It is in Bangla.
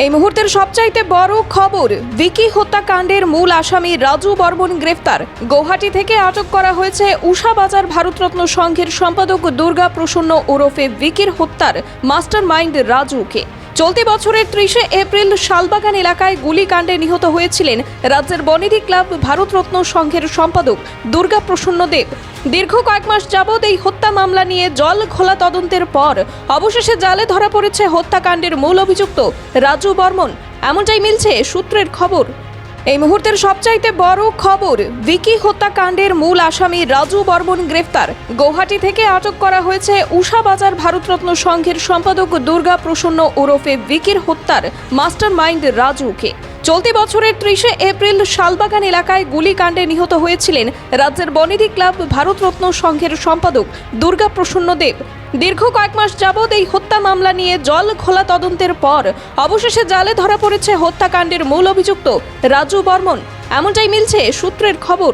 এই মুহূর্তের সবচাইতে বড় খবর, ভিকি হত্যাকাণ্ডের মূল আসামি রাজু বর্মন গ্রেফতার। গৌহাটি থেকে আটক করা হয়েছে উষা বাজার ভারতরত্ন সংঘের সম্পাদক দুর্গা প্রসন্ন ওরফে ভিকির হত্যার মাস্টার মাইন্ড রাজুকে। চলতি বছরের ত্রিশে এপ্রিল শালবাগান এলাকায় গুলিকাণ্ডে নিহত হয়েছিলেন রাজ্যের বনেদি ক্লাব ভারতরত্ন সংঘের সম্পাদক দুর্গা প্রসন্ন দেব। দীর্ঘ কয়েক মাস যাবৎ এই হত্যা মামলা নিয়ে জল খোলা তদন্তের পর অবশেষে জালে ধরা পড়েছে হত্যাকাণ্ডের মূল অভিযুক্ত রাজু বর্মন। এমনটাই মিলছে সূত্রের খবর। এই মুহূর্তের সবচাইতে বড় খবর, ভিকি হত্যাকাণ্ডের মূল আসামি রাজু বর্মন গ্রেফতার। গৌহাটি থেকে আটক করা হয়েছে উষা বাজার ভারতরত্ন সংঘের সম্পাদক দুর্গা প্রসন্ন ওরফে ভিকির হত্যার মাস্টার মাইন্ড রাজুকে। চলতি বছরের ত্রিশে এপ্রিল শালবাগান এলাকায় গুলিকাণ্ডে নিহত হয়েছিলেন রাজ্যের বনেদি ক্লাব ভারতরত্ন সংঘের সম্পাদক দুর্গা প্রসন্ন দেব। দীর্ঘ কয়েক মাস যাবৎ এই হত্যা মামলা নিয়ে জল খোলা তদন্তের পর অবশেষে জালে ধরা পড়েছে হত্যাকাণ্ডের মূল অভিযুক্ত রাজু বর্মন। এমনটাই মিলছে সূত্রের খবর।